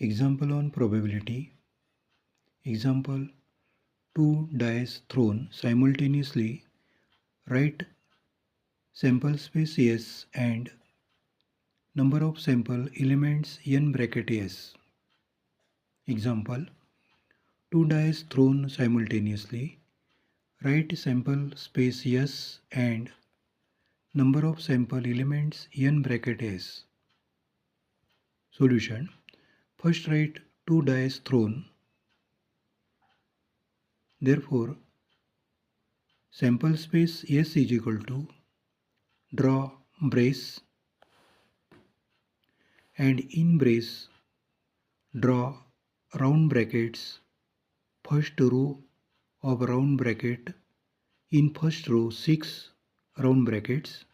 Example on probability. Example two dice thrown simultaneously. Write sample space S and number of sample elements n bracket S. Example two dice thrown simultaneously. Write sample space S and number of sample elements n bracket S. Solution First write two dice thrown. Therefore, sample space S is equal to draw brace and in brace draw round brackets first row of round bracket in first row 6 round brackets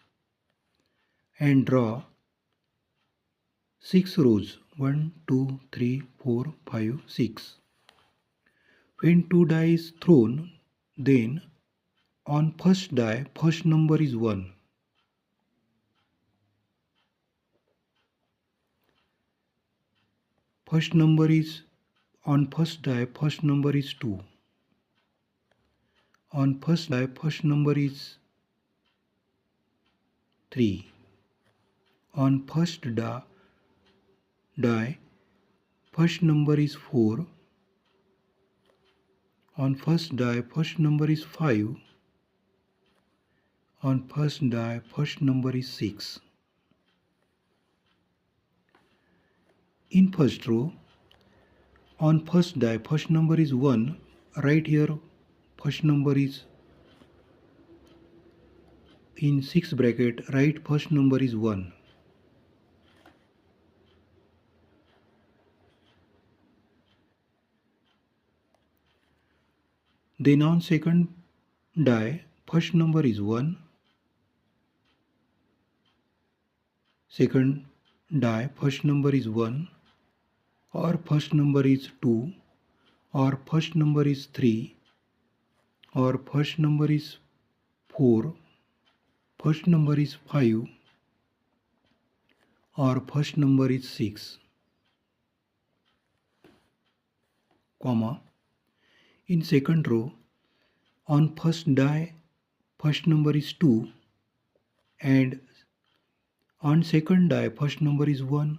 and draw 6 rows. 1 2 3 4 5 6 when two die is thrown then on first die first number is 1 first number is on first die first number is 2 on first die first number is 3 on first die die. First number is 4 on first die first number is 5 on first die first number is 6 in first row on first die first number is 1 right here first number is in 6 bracket right first number is 1 then on second die first number is 1 second die first number is 1 or first number is 2 or first number is 3 or first number is 4 first number is 5 or first number is 6 comma in second row on first die first number is 2 and on second die first number is 1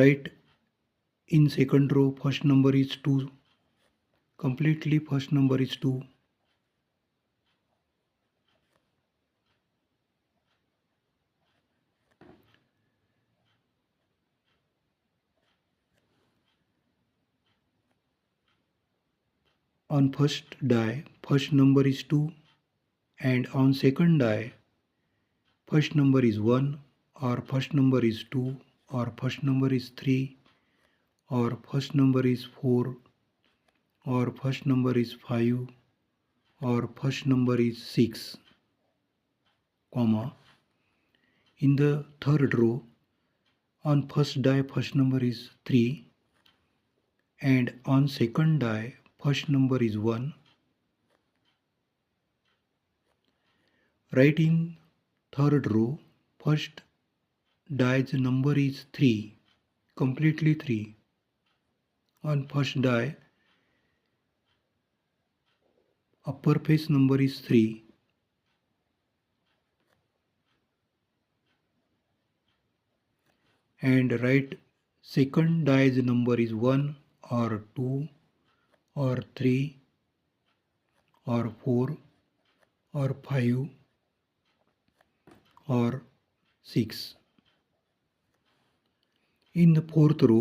right in second row first number is 2 completely first number is 2 on first die first number is 2 and on second die first number is 1 or first number is 2 or first number is 3 or first number is 4 or first number is 5 or first number is 6 comma. In the third row on first die first number is 3 and on second die first number is 1 Write in third row. First die's number is 3 completely 3 on first die upper face number is 3 and right second die's number is 1 or 2 और three और four और five और six in the fourth row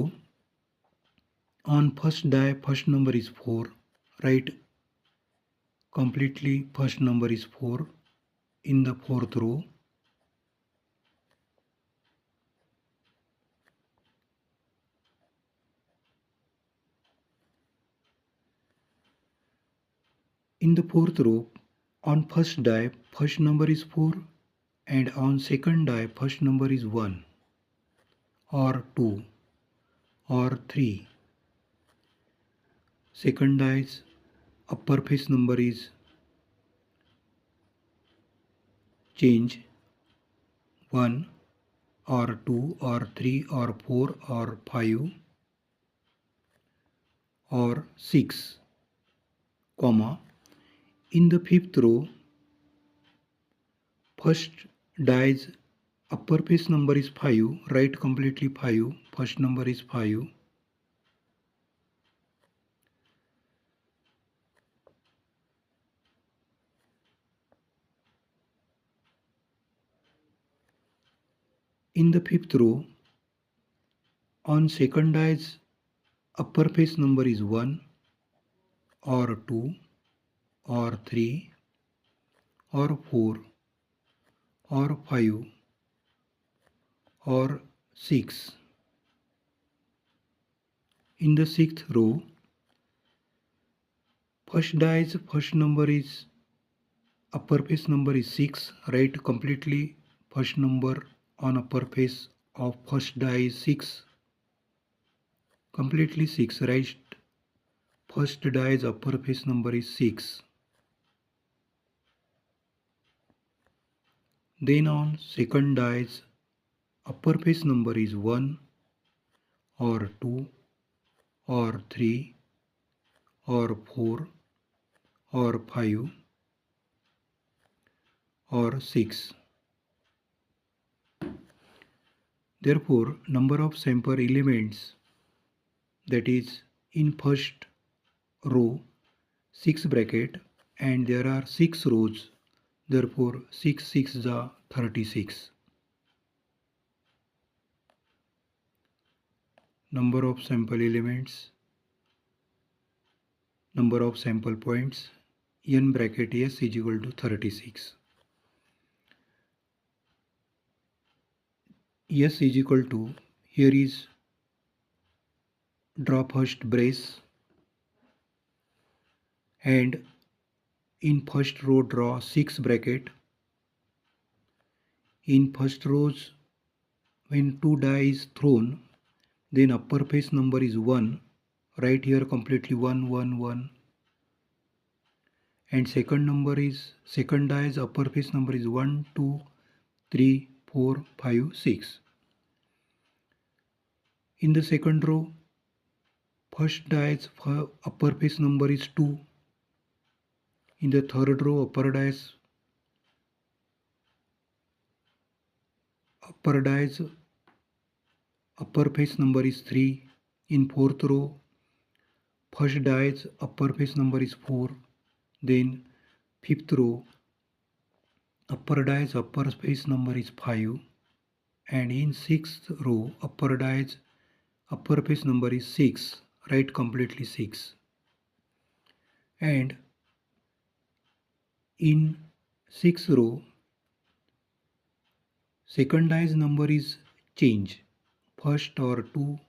on first die first number is four right completely first number is four in the fourth row In the fourth row, on first die, first number is 4 and on second die, first number is 1 or 2 or 3. Second die's upper face number is change 1 or 2 or 3 or 4 or 5 or 6 comma in the fifth row first dies face number is 5 write completely 5 first number is 5 in the fifth row on second dies face number is 1 or 2 or 3 or 4 or 5 or 6 in the sixth row first dies first number is upper face number is 6 write completely first number on upper face of first die is 6 completely 6 right first die's face number is 6 then on second die's. Face number is 1 or 2 or 3 or 4 or 5 or 6 Therefore, number of sample elements that is in first row 6 bracket and there are 6 rows therefore 6 6 is 36 number of sample elements. Number of sample points. N bracket s is equal to 36 S is equal to here is draw first brace and in first row draw 6 bracket in first rows when 2 die is thrown then upper face number is 1 right here completely 1 1 1 and second number is second die is face number is 1 2 3 4, 5, 6. In the second row, first dice uh, face number is 2. In the third row, upper dice upper dice uppercase number is 3. In fourth row, first dice uppercase number is 4. Then fifth row upper dice upper space number is 5 and in sixth row upper dice upper space number is 6 write completely 6 and in 6 row second dice number is change. First or 2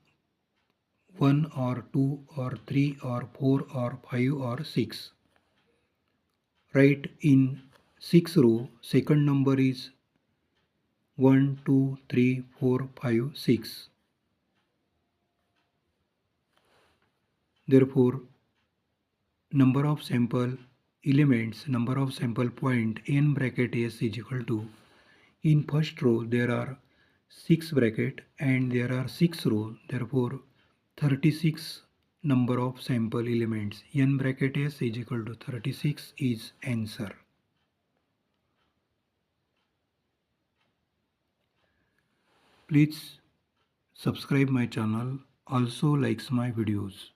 1 or 2 or 3 or 4 or 5 or 6 write in 6 row second number is 1 2 3 4 5 6 therefore number of sample elements number of sample point n bracket s is equal to in first row there are 6 bracket and there are 6 row therefore 36 number of sample elements n bracket s is equal to 36 is answer Please subscribe my channel. Also likes my videos.